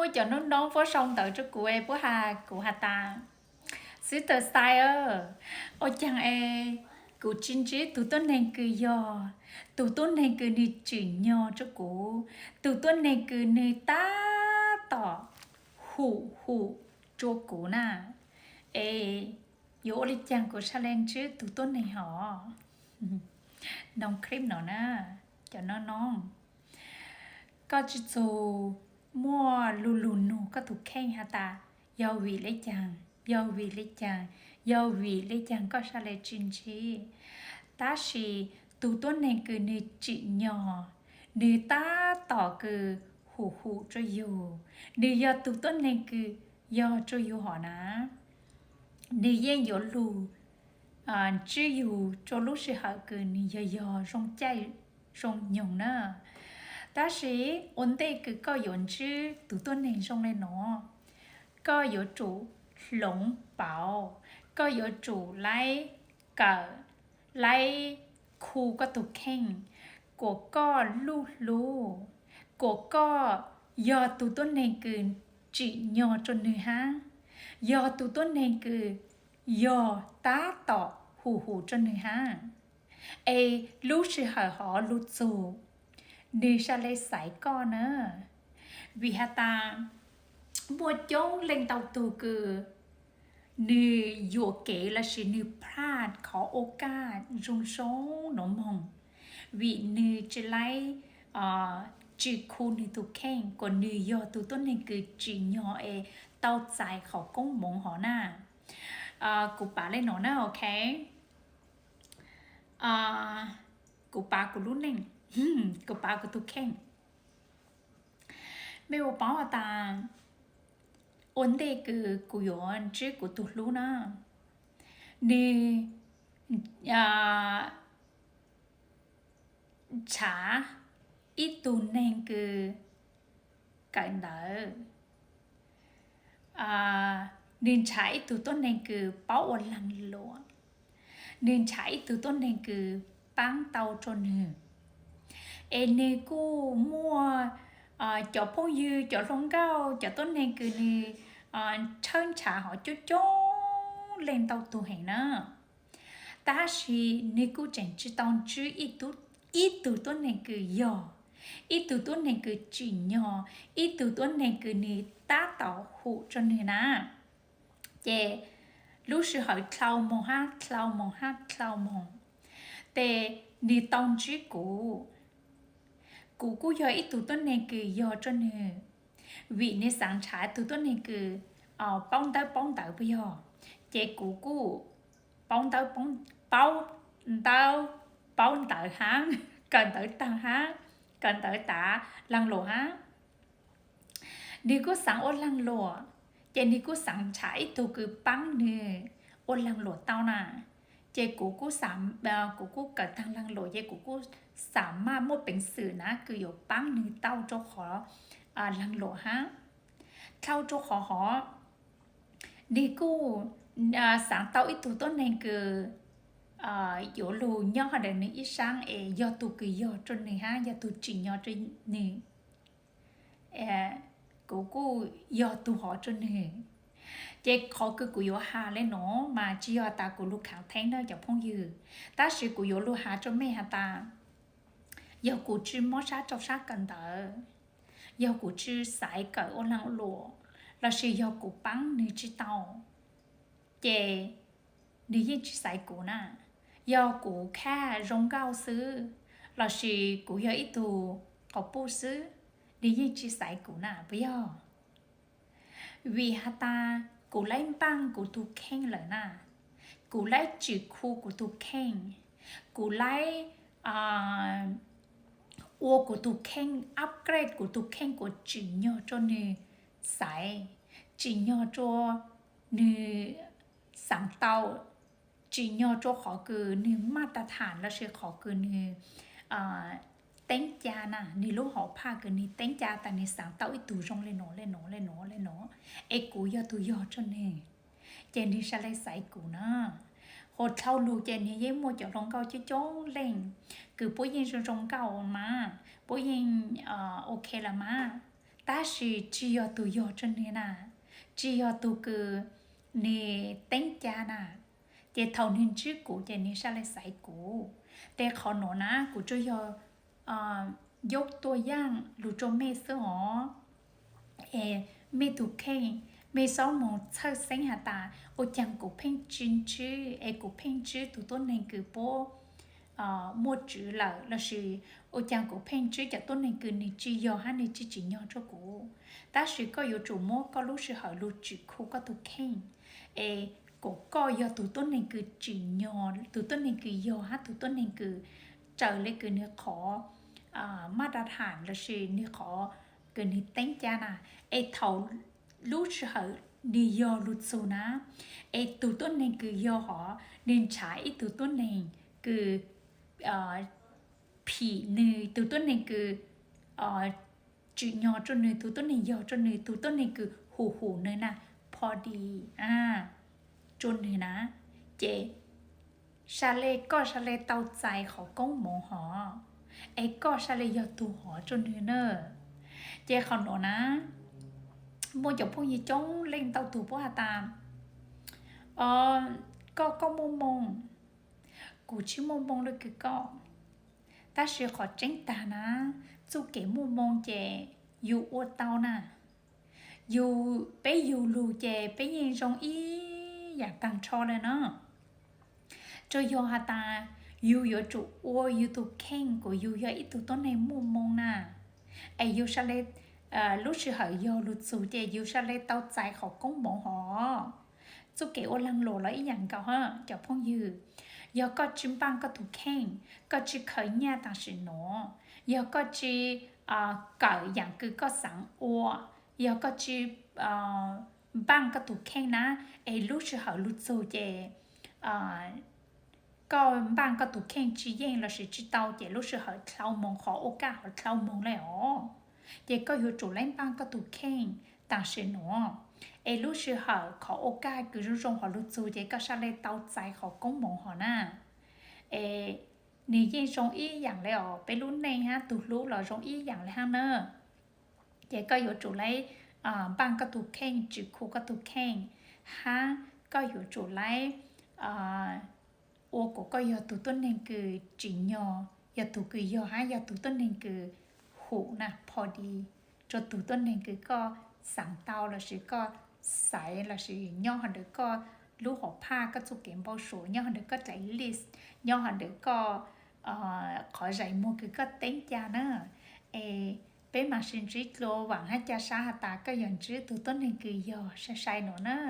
mua cho nó nón phố sông tận cho cụ em của hà của hà ta sister style ô chang e cụ chín chế tụ tôn nền cừ yo tụ tôn nền cừ đi chuyển nhò cho cụ tụ tôn nền cừ ni ta tỏ hù hù cho cụ na e yo lịch chang của sa chứ tụ tôn này họ nong clip nó na cho nó non có chứ มั่วลุลุนูก็ถูกแข้งฮะตายาวีเลยจังยาวีเลยจังยาวีเลยจังก็ชาเลจินชีตาชีตูต้นเนคือในจิยอหรือตาต่อคือหูหูจะอยู่หรือยอตูต้นเนคือยอจะอยู่หอนะหรือเย่ยอลู อ่า จะอยู่จะรู้สึกหาคือนี่ยอยอรงใจรงหยงเนอะ当时温带各个园区都蹲很松的喏，各有主龙宝，各有主来个来哭个都看，各个露露，各个要都蹲那个只要做女孩，要都蹲那个要打倒呼呼做女孩，哎，露是好好露做。ดิฉันเลยใส่ก่อนเนอะวิหตาบวจงเล่งเต่าตูกือนือโยเกละชินือพลาดขอโอกาสรุงชงหนมหงวินือจะไล่จีคูนือตุแข่งกว่านือยอตุต้นนึงคือจีนยอเอเตาใจเขากงมงหอหน้าอ่ากูป่าเลยหนอหน้าโอเคอ่ากูป่ากูรุ่นหนึ่ง 음, 그 바그 두캥. 매우 바와다. 온데 그 구요한 지구 둘루나. 네. 야. 차 이또는 그 간다. 아, nên trái từ tôn nền cử báo ổn lăng lụa nên trái từ tôn nền cử bán tàu cho ene cu mua ờ, chỗ phố dư chỗ lông cao chỗ tốt này cứ nè thân ờ, trả họ chút chút lên tàu tu hành nữa ta chỉ nè cu chẳng chỉ tàu chứ ít tu ít tu tốt này cứ nhỏ ít tu tốt này cứ chỉ nhỏ ít tu tốt này cứ nè ta tàu hụ cho nè na chè lúc sự hỏi thao mồ ha thao mồ ha thao mồ tè nè tàu chứ cũ กูกูยออีตูต้นเนกือยอจนเนอวิในสังฉาตูต้นเนกือเอาป้องเต้าป้องเต้าไปยอเจกูกูป้องเต้าป้องเป้าเต้าป้องเต้าฮางกันเต้าต่างหางกันเต้าตาลังโหลฮางนีกูสังอดลังโหลเจนี่กูสังฉาอีตูคือปังเนืออดลังโหลเต้าน่ะเจกูกูสามเบลกูกูเกัดทางลังโหลเจกูกูสามารถมดเป็นสื่อนะ คืออยู่ปังนึ่เต้าโจขอลังโหลฮะเต้าโจขอหอดีกูอ่าสามเต้าอีตัวต้นเองคืออยู่ลูย่อเดินนึงอีช่างเอยอตูกือยอจนหนึ่งฮะ ยอตูจียอจนหนึ่งเออกูกูยอตูหอจนหนึ่ง เจ๊เขาคือกูโยหาเลยเนาะ มาจียอตากูลูกขาวแท้งได้จากพงยืดแต่สิกูโยลูหาจนไม่หาตา sát sát 有古之摩沙 châu 沙 cần tờ 有古之 sải cởi ô lão lụa là sự yêu cụ bắn nữ chứ tàu chè nữ yên chứ sải cụ nà yêu cụ kha rong cao xứ là sự cụ yêu ít tù cậu bố xứ nữ yên chứ sải cụ nà bây giờ vì hà ta cụ lấy băng cụ tu khen lời nà cụ lấy chữ khu cụ tu khen cụ lấy uh, อัวกูตุกแข่งอัปเกรดกูตุกแข่งกูจิญโยจนเนือสายจิญโจเนือสังเตาจีนยอโจขอคือเนึ่มาตรฐานแล้วเชื่อขอคือเนึ่เต้งจานะนี่ลูกหอผ้าคือนี่เต้งจาแต่ในสังเตาอีตูจงเลยหนอเลยหนอเลยหนอเลยหนอเอกูยอตูยอจนเน่เจนดี่าเลยใส่กูนะหดเท่าลูเจนี่เย่มัวจากรองเก่าจะจ้งเล่งคือปุ้ยยิงชงรองเก่ามาปุ้ยยิงเอ่อโอเคละมาแต่สิจียอตัวยอจนเนี่ยนะจียอตัวคือเนี่เต็งจานะเจเท่านินชื่อกูเจนี่ชาเลยใส่กูแต่ขอหนูนะกูจะยอเอ่อยกตัวอย่างหรือจมเมสหอเอไม่ถูกแค่ mấy số một sơ sinh hà ta ô chẳng cụ phên chín chứ e cụ phên chứ tụi tôi nên cứ bố ờ mua chữ là là sự ô chẳng cụ phên chứ cho tôi nên cứ nên chỉ do hắn nên chỉ chỉ nhau cho cụ ta sự có yếu chủ mô có lúc sự hỏi lúc chữ khu có tụ khen e cụ có do tụi tôi nên cứ chỉ nhau tụi tôi nên cứ do hát tụi tôi nên cứ trở lại cứ nữa khó à, là sự nữa khó cứ nên tính cha nà ê thầu ลูชเหรดียอลูดโซนะไอตัวต้นหนึ่งคือยอหอเดินฉายไอตัวต้นหนึ่งคืออผีหนึ่งตัวต้นหนึ่งคืออ่าจุยอจนหนึ่งตัวต้นหนึ่งยอจนหนึ่งตัวต้นหนึ่งคือหูหูเนื้อนะพอดีอ่าจนเลยนะเจชาเลก็ชาเลเตาใจเขาก้องหมองหอไอก็ชาเลยอตัวหอจนเนึ่งเนอเจเขาหนอนะ mua chụp bao nhiêu chống lên tàu thủ bố hà ta ờ có có mông mông cụ chứ mông mông được cái có ta sẽ khó tránh ta na chú kể mông mông chè dù tàu na dù bé dù lù chè bé nhìn rong y dạng tăng cho lên nó cho hà ta dù yo chủ ô dù tu khen của dù yo ít tu này mông mông na ai dù sao lên Ờ, lúc sự hở vô lúc chú chè dù sao lấy tao chạy khẩu công bọn họ chú kêu ô lăng lộ lấy nhận cậu ha cho phong dư giờ có chim băng có thủ khen có chỉ khởi nhà tàng sự nổ giờ có chỉ à, ờ, cởi dạng cứ có sẵn ô giờ có chỉ à, ờ, băng có thủ khen na ấy lúc sự hở lúc chú chè à, có băng có thủ khen chỉ riêng là sự chỉ tao chè lúc sự hở thao mong khó ô cả hở thao mong lại ó 也个有主人帮个都看，但ู喏，哎，有时候靠我家个人生活路做，也个啥嘞倒债和公ง好呢，哎。นเอี่ยังส่งอีอย่างเลยอ๋อไปรุ่นในฮะตุกรู้เราส่งอีอย่างเลยฮะเนอเจ๊ก็อยู่จุไรอ่าบางก็ตุกแข่งจุคู่ก็ตุกแข่งฮะ ก็อยู่จุไรอ่าโอโกก็อยู่ตุต้นหนึ่งคือจีนยอ อยู่ตุกืยอฮะ อยู่ตุต้นหนึ่งคือขู่นะพอดีจนตัวต้นหนึ่งคือก็สั่งเตาละสิก็ใส่ละสิย่อหันเดก็รู้หอผ้าก็จุกเก็บบอสูย่อหันเดก็ใจลิสย่อหันเดก็ขอใจมูคือก็เต็งจาเนอะเอเป็นมาชินริโลหวังให้จะสาหตาก็ยังจื้อตัวต้นหนึ่งคือยอใช่ๆหนูเนอะ